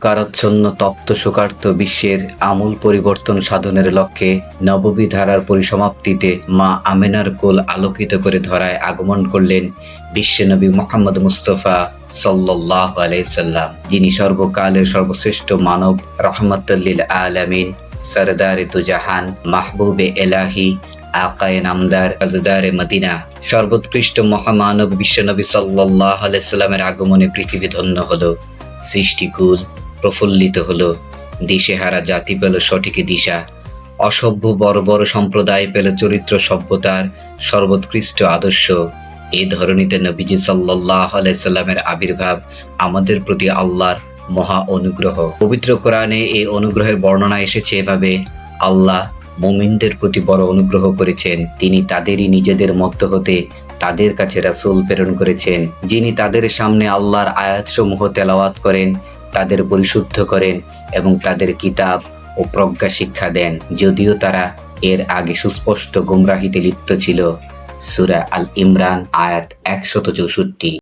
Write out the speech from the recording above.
কারাচ্ছন্ন তপ্ত শোকার্ত বিশ্বের আমূল পরিবর্তন সাধনের লক্ষ্যে নববী ধারার পরিসমাপ্তিতে মা আমেনার কোল আলোকিত করে ধরায় আগমন করলেন বিশ্বনবী মোহাম্মদ মুস্তফা সাল্লাহ আলাইসাল্লাম যিনি সর্বকালের সর্বশ্রেষ্ঠ মানব রহমতুল্লিল আলামিন, সরদারে তুজাহান মাহবুবে এলাহি, আকায়ে নামদার, আজদারে মদিনা। সর্বোৎকৃষ্ট মহামানব বিশ্বনবী সাল্লাহ আলাইসাল্লামের আগমনে পৃথিবী ধন্য হলো। সৃষ্টিকুল প্রফুল্লিত হলো। দিশেহারা জাতি পেল সঠিক দিশা। অসভ্য বড় বড় সম্প্রদায় পেল চরিত্র সভ্যতার সর্বোৎকৃষ্ট আদর্শ। এ ধরনীতে নবীজি সাল্লাহ আলাইসাল্লামের আবির্ভাব আমাদের প্রতি আল্লাহর মহা অনুগ্রহ। পবিত্র কোরআনে এই অনুগ্রহের বর্ণনা এসেছে এভাবে, আল্লাহ মুমিনদের প্রতি বড় অনুগ্রহ করেছেন। তিনি তাদেরই নিজেদের মধ্য হতে তাদের কাছে রাসূল প্রেরণ করেছেন। যিনি তাদের সামনে আল্লাহর আয়াতসমূহ তেলাওয়াত করেন তাদের পরিশুদ্ধ করেন এবং তাদের কিতাব ও প্রজ্ঞা শিক্ষা দেন। যদিও তারা এর আগে সুস্পষ্ট গুমরাহিতে লিপ্ত ছিল। সুরা আল ইমরান, আয়াত একশত চৌষট্টি।